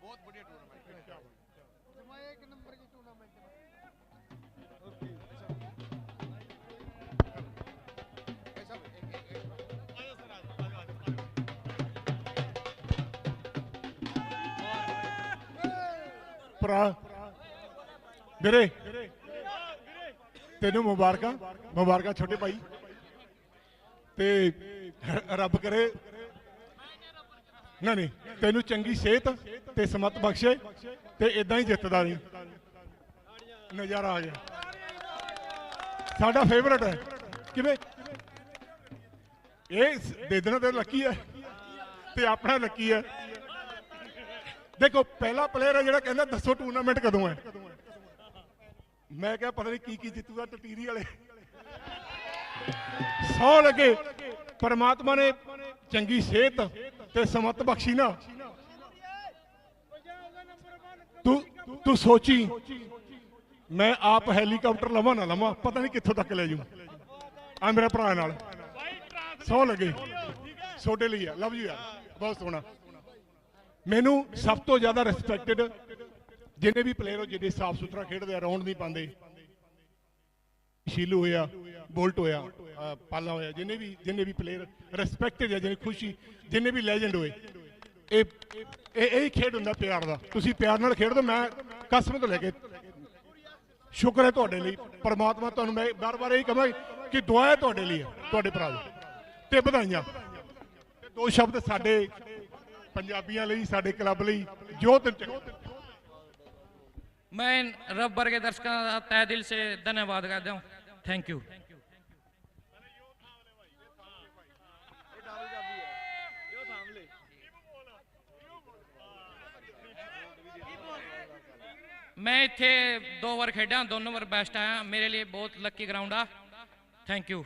ਬਹੁਤ ਵਧੀਆ ਟੂਰਨਾਮੈਂਟ ਹੈ। ਜਮਾਇਆ ਇੱਕ ਨੰਬਰ ਦੀ ਟੂਰਨਾਮੈਂਟ ਭਾਈ ਸਾਹਿਬ ਇੱਕ ਇੱਕ ਇੱਕ ਭਰਾ। ਵੀਰੇ। ਤੈਨੂੰ ਮੁਬਾਰਕਾਂ। ਮੁਬਾਰਕਾਂ ਛੋਟੇ ਭਾਈ। ਤੇ ਰੱਬ ਕਰੇ ਨਾ ਨਹੀਂ, ਤੈਨੂੰ ਚੰਗੀ ਸਿਹਤ ਤੇ ਸਮਤ ਬਖਸ਼ੇ ਤੇ ਇਦਾਂ ਹੀ ਜਿੱਤਦਾ ਰਹੀ ਨਜ਼ਾਰਾ ਆ ਗਿਆ। ਸਾਡਾ ਫੇਵਰਟ ਹੈ। ਕਿਵੇਂ? ਇਹ ਦੇ ਤੇ ਲੱਕੀ ਹੈ ਤੇ ਆਪਣਾ ਲੱਕੀ ਹੈ। ਦੇਖੋ, ਪਹਿਲਾ ਪਲੇਅਰ ਹੈ ਜਿਹੜਾ ਕਹਿੰਦਾ, ਦੱਸੋ ਟੂਰਨਾਮੈਂਟ ਕਦੋਂ ਹੈ? ਮੈਂ ਕਿਹਾ, ਪਤਾ ਨਹੀਂ ਕੀ ਕੀ ਜਿੱਤੂਗਾ ਟਟੀਰੀ ਵਾਲੇ। ਸੌ ਲੱਗੇ। ਪਰਮਾਤਮਾ ਨੇ ਚੰਗੀ ਸਿਹਤ ਤੇ ਸਮਤ ਬਖਸ਼ੀ ਨਾ। ਤੂੰ ਤੂੰ ਸੋਚੀ, ਮੈਂ ਆਪ ਹੈਲੀਕਾਪਟਰ ਲਵਾਂ ਨਾ ਲਵਾਂ, ਪਤਾ ਨਹੀਂ ਕਿੱਥੋਂ ਤੱਕ ਲੈ ਜੂ ਆ ਮੇਰਾ ਭਰਾ ਨਾਲ। ਸੌ ਲੱਗੇ। ਛੋਟੇ ਲਈ ਆ। ਲਵ ਯੂ ਯਾਰ। ਬਹੁਤ ਸੋਹਣਾ। ਮੈਨੂੰ ਸਭ ਤੋਂ ਜ਼ਿਆਦਾ ਰਿਸਪੈਕਟਡ ਜਿੰਨੇ ਵੀ ਪਲੇਅਰ ਹੋ ਜਿਹੜੇ ਸਾਫ਼ ਸੁਥਰਾ ਖੇਡਦੇ ਆ ਰੌਂਡ ਨਹੀਂ ਪਾਉਂਦੇ। ਸ਼ੀਲੂ ਹੋਇਆ, ਬੋਲਟ ਹੋਇਆ। ਪਾਲਾ ਹੋਇਆ ਜਿੰਨੇ ਵੀ ਜਿੰਨੇ ਵੀ ਪਲੇਅਰ ਰਿਸਪੈਕਟਡ ਆ ਜਿਹਨੇ ਖੁਸ਼ੀ ਜਿੰਨੇ ਵੀ ਲੈਜੈਂਡ ਹੋਏ ਇਹ ਇਹ ਇਹ ਹੀ ਖੇਡ ਹੁੰਦਾ ਪਿਆਰ ਦਾ ਤੁਸੀਂ ਪਿਆਰ ਨਾਲ ਖੇਡਦੇ ਮੈਂ ਕਸਮ ਤੋਂ ਲੈ ਕੇ ਸ਼ੁਕਰ ਹੈ ਤੁਹਾਡੇ ਲਈ ਪਰਮਾਤਮਾ ਤੁਹਾਨੂੰ ਮੈਂ ਬਾਰ-ਬਾਰ ਇਹੀ ਕਹਾਂ ਕਿ ਦੁਆ ਹੈ ਤੁਹਾਡੇ ਲਈ ਹੈ, ਤੁਹਾਡੇ ਭਰਾ ਦੀ ਤੇ ਵਧਾਈਆਂ ਤੇ ਦੋ ਸ਼ਬਦ ਸਾਡੇ ਪੰਜਾਬੀਆਂ ਲਈ ਸਾਡੇ ਕਲੱਬ ਲਈ ਜੋ ਤੇ मैं रब वर्गे दर्शकों का तय दिल से धन्यवाद करता हूँ थैंक यू ਮੈਂ ਇੱਥੇ ਦੋ ਵਾਰ ਖੇਡਾਂ, ਦੋਨੋਂ ਵਾਰ ਬੈਸਟ ਆਇਆ। ਮੇਰੇ ਲਈ ਬਹੁਤ ਲੱਕੀ ਗਰਾਊਂਡ ਆ। Thank you